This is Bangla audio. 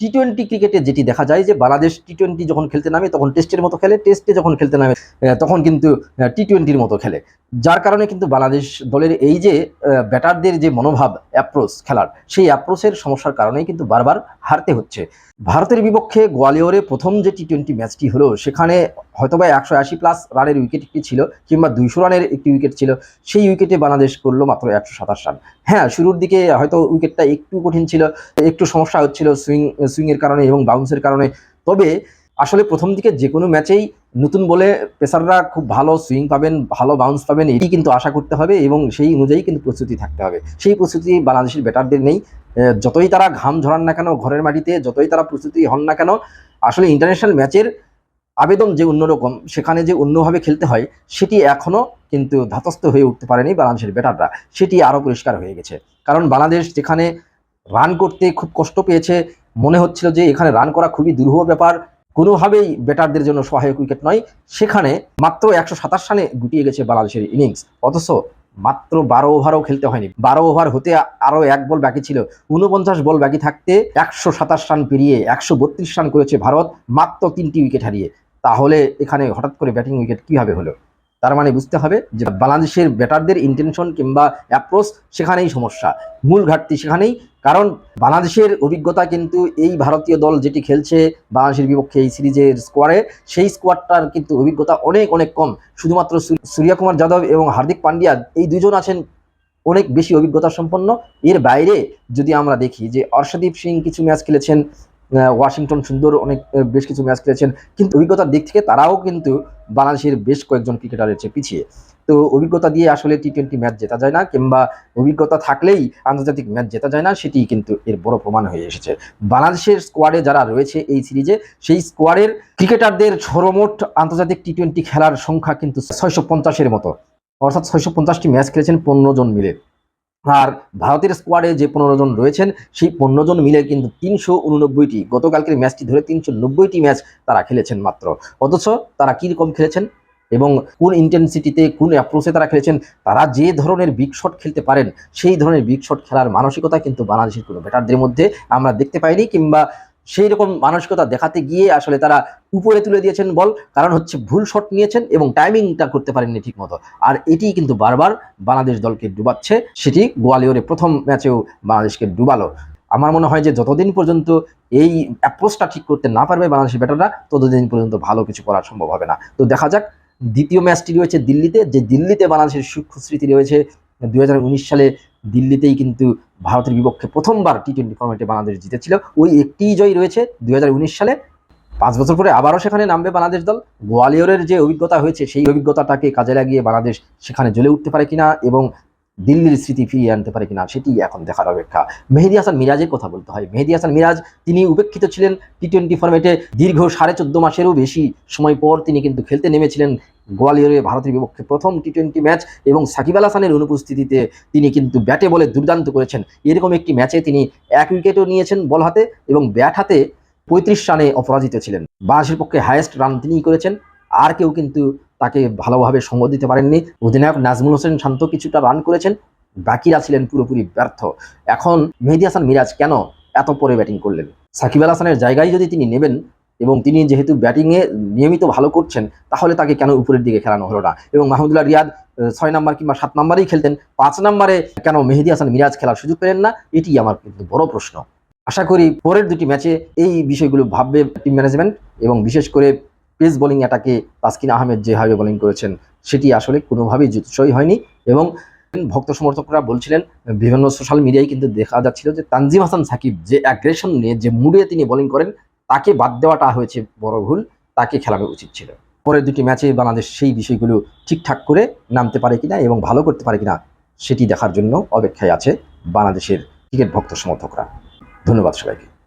টি টোয়েন্টি ক্রিকেটে যেটি দেখা যায় যে বাংলাদেশ টি টোয়েন্টি যখন খেলতে নামে, তখন টেস্টের মতো খেলে, টেস্টে যখন খেলতে নামে তখন কিন্তু টি টোয়েন্টির মতো খেলে। যার কারণে কিন্তু বাংলাদেশ দলের এই যে ব্যাটারদের যে মনোভাব অ্যাপ্রোচ খেলার, সেই অ্যাপ্রোচের সমস্যার কারণেই কিন্তু বারবার হারতে হচ্ছে। ভারতের বিপক্ষে গোয়ালিয়রে প্রথম যে টি টোয়েন্টি ম্যাচটি হলো, সেখানে হয়তোবা একশো আশি প্লাস রানের উইকেট একটি ছিল, কিংবা দুইশো রানের একটি উইকেট ছিল, সেই উইকেটে বাংলাদেশ করল মাত্র একশো সাতাশ রান হ্যাঁ শুরুর দিকে হয়তো উইকেটটা একটু কঠিন ছিল, একটু সমস্যা হচ্ছিল সুইং সুইংয়ের কারণে এবং বাউন্সের কারণে। তবে আসলে প্রথম দিকে যে কোনো ম্যাচেই নতুন বলে পেসাররা খুব ভালো সুইং পাবেন, ভালো বাউন্স পাবেন, এটি কিন্তু আশা করতে হবে এবং সেই অনুযায়ী কিন্তু প্রস্তুতি থাকতে হবে। সেই প্রস্তুতি বাংলাদেশের ব্যাটারদের নেই। যতই তারা ঘাম ঝরান না কেন, ঘরের মাটিতে যতই তারা প্রস্তুতি হন না কেন, আসলে ইন্টারন্যাশনাল ম্যাচের আবেদন যে অন্যরকম সেখানে যে অন্যভাবে খেলতে হয়, সেটি এখনও কিন্তু ধাতস্থ হয়ে উঠতে পারেনি বাংলাদেশের ব্যাটাররা। সেটি আরও পরিষ্কার হয়ে গেছে। কারণ বাংলাদেশ যেখানে রান করতে খুব কষ্ট পেয়েছে, মনে হচ্ছিল যে এখানে রান করা খুবই দুরূহ ব্যাপার। কোনোভাবেই ব্যাটারদের জন্য সহায়ক উইকেট নয়। সেখানে মাত্র একশো সাতাশ রানে গুটিয়ে গেছে বাংলাদেশের ইনিংস অথচ মাত্র বারো ওভারও খেলতে হয়নি। বারো ওভার হতে আরও এক বল বাকি ছিল। উনপঞ্চাশ বল বাকি থাকতে একশো সাতাশ রান পেরিয়ে একশো বত্রিশ রান করেছে ভারত। মাত্র তিনটি উইকেট হারিয়ে। তাহলে এখানে হঠাৎ করে ব্যাটিং উইকেট কীভাবে হলো? তার মানে বুঝতে হবে যে বাংলাদেশের ব্যাটারদের ইন্টেনশন কিংবা অ্যাপ্রোচ সেখানেই সমস্যা। মূল ঘাটতি সেখানেই, কারণ বাংলাদেশের অভিজ্ঞতা কিন্তু এই ভারতীয় দল যেটি খেলছে বাংলাদেশের বিপক্ষে এই সিরিজের স্কোয়াডে সেই স্কোয়াডটার কিন্তু অভিজ্ঞতা অনেক অনেক কম। শুধুমাত্র সূর্যকুমার যাদব এবং হার্দিক পান্ডিয়া এই দুজন আছেন অনেক বেশি অভিজ্ঞতা সম্পন্ন এর বাইরে যদি আমরা দেখি যে অর্ষদীপ সিং কিছু ম্যাচ খেলেছেন ওয়াশিংটন সুন্দর অনেক বেশ কিছু ম্যাচ খেলেছেন। কিন্তু অভিজ্ঞতার দিক থেকে তারাও কিন্তু বাংলাদেশের বেশ কয়েকজন ক্রিকেটার চেয়ে পিছিয়ে। তো অভিজ্ঞতা দিয়ে আসলে টি টোয়েন্টি ম্যাচ জেতা যায় না, কিংবা অভিজ্ঞতা থাকলেই আন্তর্জাতিক ম্যাচ জেতা যায় না সেটি কিন্তু এর বড় প্রমাণ হয়ে এসেছে। বাংলাদেশের স্কোয়াডে যারা রয়েছে এই সিরিজে সেই স্কোয়াডের ক্রিকেটারদের সর্বমোট আন্তর্জাতিক টি টোয়েন্টি খেলার সংখ্যা কিন্তু ছয়শো পঞ্চাশের মতো। অর্থাৎ ছয়শো পঞ্চাশটি ম্যাচ খেলেছেন পনেরো জন মিলে। আর ভারতের স্কোয়াডে যে পনেরো জন রয়েছেন, সেই পনেরো জন মিলে কিন্তু তিনশো উননব্বইটি, গতকালকের ম্যাচটি ধরে তিনশো নব্বইটি ম্যাচ তারা খেলেছেন মাত্র। অথচ তারা কীরকম খেলেছেন এবং কোন ইন্টেন্সিটিতে কোন অ্যাপ্রোচে তারা খেলেছেন, তারা যে ধরনের বিগ শট খেলতে পারেন, সেই ধরনের বিগ শট খেলার মানসিকতা কিন্তু বাংলাদেশের কোনো ব্যাটারদের মধ্যে আমরা দেখতে পাইনি কিংবা সেই রকম মানসিকতা দেখাতে গিয়ে আসলে তারা উপরে তুলে দিয়েছেন বল। কারণ হচ্ছে ভুল শট নিয়েছেন এবং টাইমিংটা করতে পারেননি ঠিক মতো আর এটি কিন্তু বারবার বাংলাদেশ দলকে ডুবাচ্ছে। সেটি গোয়ালিয়রে প্রথম ম্যাচেও বাংলাদেশকে ডুবালো। আমার মনে হয় যে যতদিন পর্যন্ত এই অ্যাপ্রোচটা ঠিক করতে না পারবে বাংলাদেশের ব্যাটাররা ততদিন পর্যন্ত ভালো কিছু করা সম্ভব হবে না। তো দেখা যাক, দ্বিতীয় ম্যাচটি রয়েছে দিল্লিতে, যে দিল্লিতে বাংলাদেশের সূক্ষ্ম স্মৃতি রয়েছে। দু হাজার উনিশ সালে দিল্লিতেই কিন্তু ভারতের বিপক্ষে প্রথমবার টি টোয়েন্টি ফর্মেটে বাংলাদেশ জিতেছিল। ওই একটিই জয় রয়েছে দুই হাজার উনিশ সালে। পাঁচ বছর পরে আবারও সেখানে নামবে বাংলাদেশ দল। গোয়ালিয়রের যে অভিজ্ঞতা হয়েছে, সেই অভিজ্ঞতাটাকে কাজে লাগিয়ে বাংলাদেশ সেখানে জ্বলে উঠতে পারে কিনা এবং দিল্লির স্মৃতি ফিরিয়ে আনতে পারে কিনা, সেটি এখন দেখার অপেক্ষা। মেহেদি হাসান মিরাজের কথা বলতে হয়। মেহেদি হাসান মিরাজ, তিনি উপেক্ষিত ছিলেন টি টোয়েন্টি ফর্মেটে দীর্ঘ সাড়ে চোদ্দ মাসেরও বেশি সময় পর তিনি কিন্তু খেলতে নেমেছিলেন গোয়ালিয়রে ভারতের বিপক্ষে প্রথম টি টোয়েন্টি ম্যাচ এবং সাকিব আল হাসানের অনুপস্থিতিতে তিনি কিন্তু ব্যাটে বলে দুর্দান্ত করেছেন। এরকম একটি ম্যাচে তিনি এক উইকেটও নিয়েছেন বল হাতে এবং ব্যাট হাতে পঁয়ত্রিশ রানে অপরাজিত ছিলেন। বাংলাদেশের পক্ষে হায়েস্ট রান তিনিই করেছেন। আর কেউ কিন্তু তাকে ভালোভাবে সঙ্গ দিতে পারেননি। অধিনায়ক নাজমুল হোসেন শান্ত কিছুটা রান করেছেন। বাকিরা ছিলেন পুরোপুরি ব্যর্থ। এখন মেহেদি হাসান মিরাজ কেন এত পরে ব্যাটিং করলেন? সাকিব আল হাসানের জায়গায় যদি তিনি নেবেন এবং তিনি যেহেতু ব্যাটিংয়ে নিয়মিত ভালো করছেন, তাহলে তাকে কেন উপরের দিকে খেলানো হলো না? এবং মাহমুদুল্লাহ রিয়াদ ছয় নাম্বার কিংবা সাত নাম্বারেই খেলতেন, পাঁচ নাম্বারে কেন মেহেদি হাসান মিরাজ খেলার সুযোগ পেলেন না? এটি আমার কিন্তু বড় প্রশ্ন। আশা করি পরের দুটি ম্যাচে এই বিষয়গুলো ভাববে টিম ম্যানেজমেন্ট এবং বিশেষ করে পেস বোলিং অ্যাটাকে তাসকিন আহমেদ যেভাবে বোলিং করেছেন, সেটি আসলে কোনোভাবেই জুতসই হয়নি। এবং ভক্ত সমর্থকরা বলছিলেন, বিভিন্ন সোশ্যাল মিডিয়ায় কিন্তু দেখা যাচ্ছিল যে তানজিম হাসান সাকিব যে অ্যাগ্রেশন নিয়ে, যে মুডে তিনি বোলিং করেন তাকে বাদ দেওয়াটা হয়েছে বড় ভুল, তাকে খেলানো উচিত ছিল। পরের দুটি ম্যাচে বাংলাদেশ সেই বিষয়গুলো ঠিকঠাক করে নামতে পারে কিনা এবং ভালো করতে পারে কিনা, সেটি দেখার জন্য অপেক্ষায় আছে বাংলাদেশের ক্রিকেট ভক্ত সমর্থকরা। ধন্যবাদ সবাইকে।